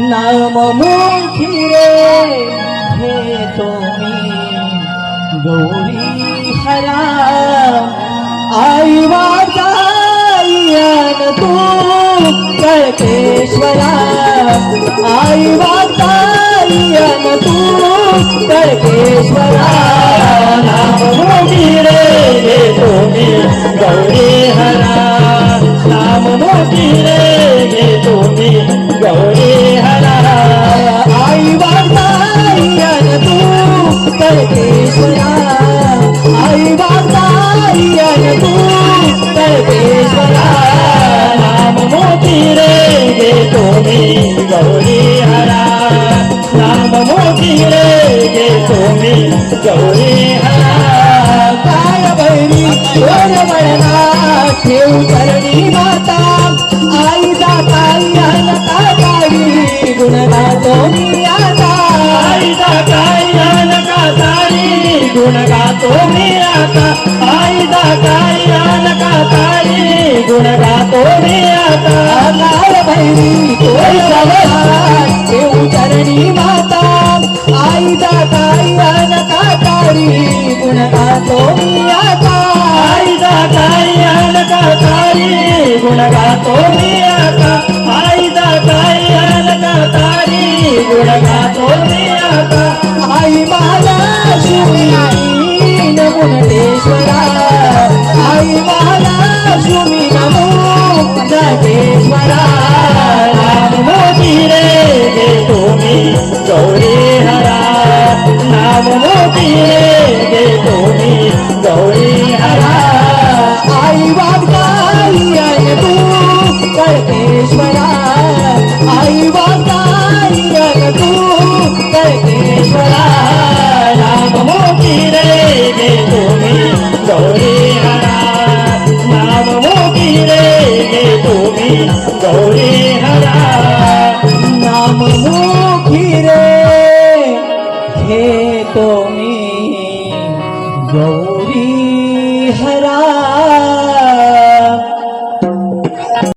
नाम मुखी रे हे तुम्ही गौरी हरा आई वातायन तू कळकेश्वरा आई वातायन तू कळकेश्वरा. नाम मुखी रे हे तुम्ही गौरी हरा नाम मोठी रे घे तुम्ही गौरी काय बैरी कोण म्हणा ठेव करणी माता आई गुण गातो मी आता आई दाताई गुण गातो मी आता आई गुण गातो मी आता लाल भैरी कोण गौरी हरा आई तू कळकेश्वरा. तुम्ही गौरी हरा नाम मोठी रे गे तुम्ही गौरी हरा नाम मोठी रे हे तुम्ही गौरी हरा